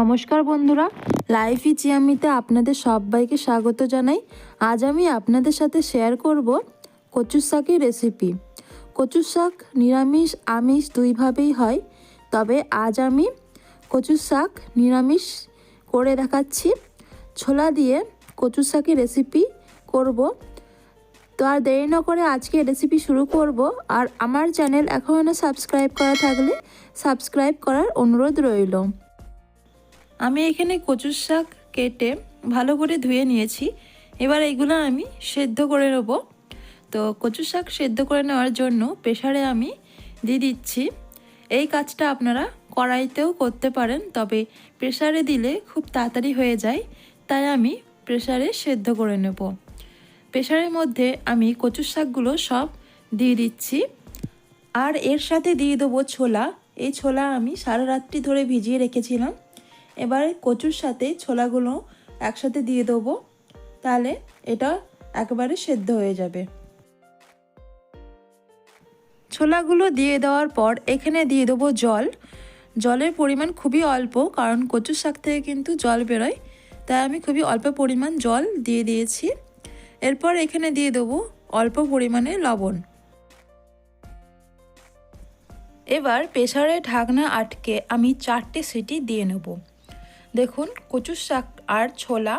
নমস্কার বন্ধুরা। লাইফ চিয়ামিতে আপনাদের সবাইকে স্বাগত জানাই। আজ আমি আপনাদের সাথে শেয়ার করব কচুর শাকের রেসিপি কচুর শাক নিরামিষ, আমিষ দুইভাবেই হয়। তবে আজ আমি কচুর শাক নিরামিষ করে দেখাচ্ছি। ছোলা দিয়ে কচুর শাকের রেসিপি করব। তো আর দেরি না করে আজকে রেসিপি শুরু করব। আর আমার চ্যানেল এখনও সাবস্ক্রাইব করা থাকলে সাবস্ক্রাইব করার অনুরোধ রইল। আমি এখানে কচুর শাক কেটে ভালো করে ধুয়ে নিয়েছি। এবার এইগুলো আমি সেদ্ধ করে নেব। তো কচুর শাক সেদ্ধ করে নেওয়ার জন্য প্রেশারে আমি দিয়ে দিচ্ছি। এই কাজটা আপনারা কড়াইতেও করতে পারেন, তবে প্রেশারে দিলে খুব তাড়াতাড়ি হয়ে যায়। তাই আমি প্রেশারে সেদ্ধ করে নেব। প্রেশারের মধ্যে আমি কচুর শাকগুলো সব দিয়ে দিচ্ছি। আর এর সাথে দিয়ে দেবো ছোলা। এই ছোলা আমি সারা রাত্রি ধরে ভিজিয়ে রেখেছিলাম। এবার কচুর সাথে ছোলাগুলো একসাথে দিয়ে দেবো। তাহলে এটা একবারে সেদ্ধ হয়ে যাবে। ছোলাগুলো দিয়ে দেওয়ার পর এখানে দিয়ে দেবো জল। জলের পরিমাণ খুবই অল্প, কারণ কচুর শাক থেকে কিন্তু জল বেরোয়। তাই আমি খুবই অল্প পরিমাণ জল দিয়ে দিয়েছি। এরপর এখানে দিয়ে দেবো অল্প পরিমাণে লবণ। এবার প্রেসারে ঢাকনা আটকে আমি চারটে সিটি দিয়ে নেব। দেখুন কচুর শাক আর ছোলা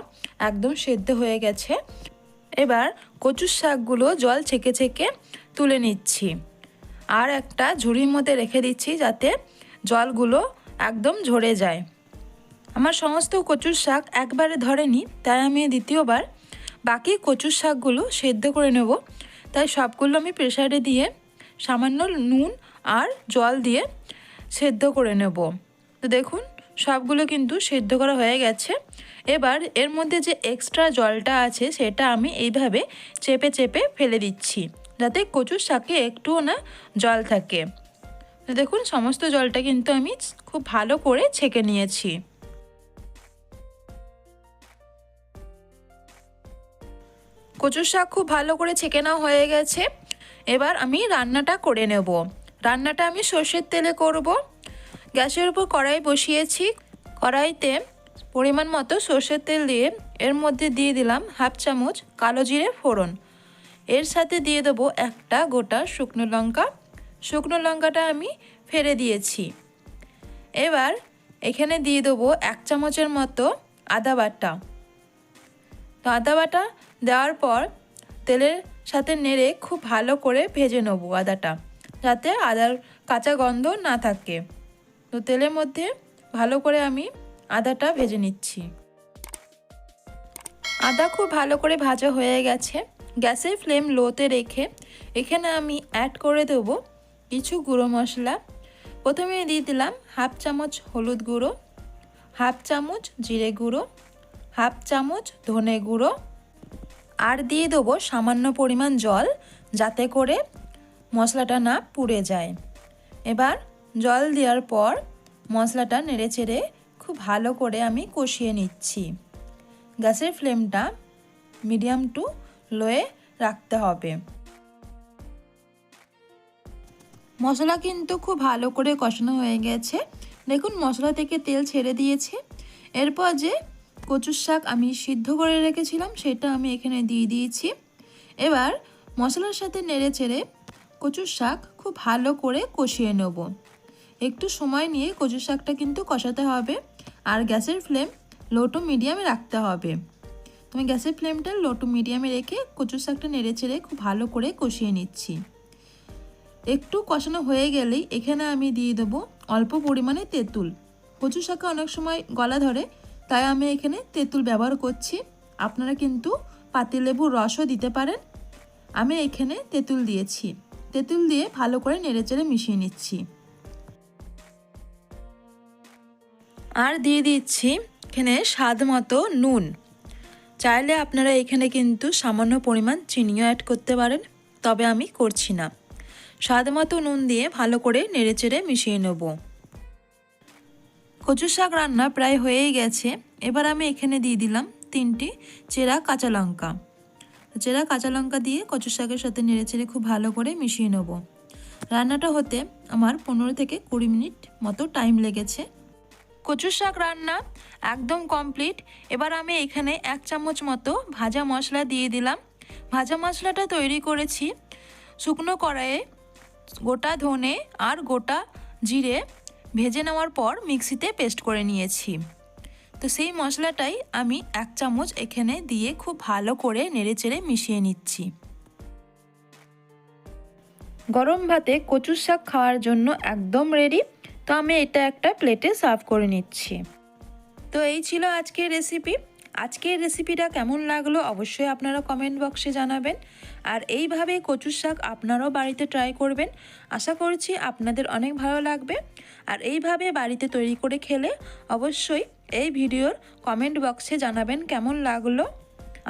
একদম সেদ্ধ হয়ে গেছে। এবার কচুর শাকগুলো জল ছেঁকে ছেঁকে তুলে নিচ্ছি। আর একটা ঝুড়ির মধ্যে রেখে দিচ্ছি যাতে জলগুলো একদম ঝরে যায়। আমার সমস্ত কচুর শাক একবারে ধরেনি, তাই আমি দ্বিতীয়বার বাকি কচুর শাকগুলো সেদ্ধ করে নেব। তাই সবগুলো আমি প্রেশারে দিয়ে সামান্য নুন আর জল দিয়ে সেদ্ধ করে নেব। তো দেখুন সবগুলো কিন্তু সেদ্ধ করা হয়ে গেছে। এবার এর মধ্যে যে এক্সট্রা জলটা আছে, সেটা আমি এইভাবে চেপে চেপে ফেলে দিচ্ছি, যাতে কচুর শাকে একটুও না জল থাকে। দেখুন, সমস্ত জলটা কিন্তু আমি খুব ভালো করে ছেঁকে নিয়েছি। কচুর শাক খুব ভালো করে ছেঁকে নেওয়া হয়ে গেছে। এবার আমি রান্নাটা করে নেব। রান্নাটা আমি সর্ষের তেলে করব। গ্যাসের উপর কড়াই বসিয়েছি। কড়াইতে পরিমাণ মতো সর্ষের তেল দিয়ে এর মধ্যে দিয়ে দিলাম হাফ চামচ কালো জিরে ফোড়ন। এর সাথে দিয়ে দেবো একটা গোটা শুকনো লঙ্কা। শুকনো লঙ্কাটা আমি ফেলে দিয়েছি। এবার এখানে দিয়ে দেবো এক চামচের মতো আদা বাটা। তো আদা বাটা দেওয়ার পর তেলের সাথে নেড়ে খুব ভালো করে ভেজে নেব আদাটা, যাতে আদার কাঁচা গন্ধ না থাকে। তো তেলের মধ্যে ভালো করে আমি আদাটা ভেজে নিচ্ছি। আদা খুব ভালো করে ভাজা হয়ে গেছে। গ্যাসের ফ্লেম লোতে রেখে এখানে আমি অ্যাড করে দেবো কিছু গুঁড়ো মশলা। প্রথমে দিয়ে দিলাম হাফ চামচ হলুদ গুঁড়ো, হাফ চামচ জিরে গুঁড়ো, হাফ চামচ ধনে গুঁড়ো আর দিয়ে দেবো সামান্য পরিমাণ জল যাতে করে মশলাটা না পুড়ে যায়। এবার জল দেওয়ার পর মশলাটা নেড়ে চেড়ে খুব ভালো করে আমি কষিয়ে নিচ্ছি। গ্যাসের ফ্লেমটা মিডিয়াম টু লোয়ে রাখতে হবে। মশলা কিন্তু খুব ভালো করে কষানো হয়ে গেছে। দেখুন, মশলা থেকে তেল ছেড়ে দিয়েছে। এরপর যে কচুর শাক আমি সিদ্ধ করে রেখেছিলাম, সেটা আমি এখানে দিয়ে দিয়েছি। এবার মশলার সাথে নেড়ে চেড়ে কচুর শাক খুব ভালো করে কষিয়ে নেব। একটু সময় নিয়ে কচুর শাকটা কিন্তু কষাতে হবে আর গ্যাসের ফ্লেম লো টু মিডিয়ামে রাখতে হবে। তুমি গ্যাসের ফ্লেমটা লো টু মিডিয়ামে রেখে কচুর শাকটা নেড়ে চেড়ে খুব ভালো করে কষিয়ে নিচ্ছি। একটু কষানো হয়ে গেলেই এখানে আমি দিয়ে দেবো অল্প পরিমাণে তেঁতুল। কচু শাকে অনেক সময় গলা ধরে, তাই আমি এখানে তেঁতুল ব্যবহার করছি। আপনারা কিন্তু পাতিলেবুর রসও দিতে পারেন। আমি এখানে তেঁতুল দিয়েছি। তেঁতুল দিয়ে ভালো করে নেড়েচেড়ে মিশিয়ে নিচ্ছি। আর দিয়ে দিচ্ছি এখানে স্বাদ মতো নুন। চাইলে আপনারা এখানে কিন্তু সামান্য পরিমাণ চিনিও অ্যাড করতে পারেন, তবে আমি করছি না। স্বাদ মতো নুন দিয়ে ভালো করে নেড়েচেড়ে মিশিয়ে নেব। কচু শাক রান্না প্রায় হয়েই গেছে। এবার আমি এখানে দিয়ে দিলাম তিনটি চেরা কাঁচা লঙ্কা। চেরা কাঁচা লঙ্কা দিয়ে কচু শাকের সাথে নেড়েচেড়ে খুব ভালো করে মিশিয়ে নেব। রান্নাটা হতে আমার পনেরো থেকে কুড়ি মিনিট মতো টাইম লেগেছে। কচু শাক রান্না একদম কমপ্লিট এবার আমি এখানে এক চামচ মতো ভাজা মশলা দিয়ে দিলাম। ভাজা মশলাটা তৈরি করেছি শুকনো কড়াইয়ে গোটা ধনে আর গোটা জিরে ভেজে নেওয়ার পর মিক্সিতে পেস্ট করে নিয়েছি। তো সেই মশলাটাই আমি এক চামচ এখানে দিয়ে খুব ভালো করে নেড়েচেড়ে মিশিয়ে নিচ্ছি। গরম ভাতে কচুর শাক খাওয়ার জন্য একদম রেডি তো আমি এটা একটা প্লেটে সার্ভ করে নিচ্ছি। তো এই ছিল আজকের রেসিপি আজকের রেসিপিটা কেমন লাগল অবশ্যই আপনারা কমেন্ট বক্সে জানাবেন। আর এইভাবে কচুর শাক আপনারাও বাড়িতে ট্রাই করবেন। আশা করছি আপনাদের অনেক ভালো লাগবে। আর এইভাবে বাড়িতে তৈরি করে খেলে অবশ্যই এই ভিডিওর কমেন্ট বক্সে জানাবেন কেমন লাগল।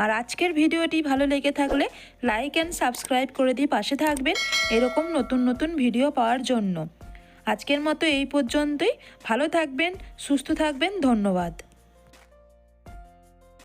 আর আজকের ভিডিওটি ভালো লেগে থাকলে লাইক অ্যান্ড সাবস্ক্রাইব করে দিয়ে পাশে থাকবেন। এরকম নতুন নতুন ভিডিও পাওয়ার জন্য। আজকের মতো এই পর্যন্তই। ভালো থাকবেন সুস্থ থাকবেন ধন্যবাদ।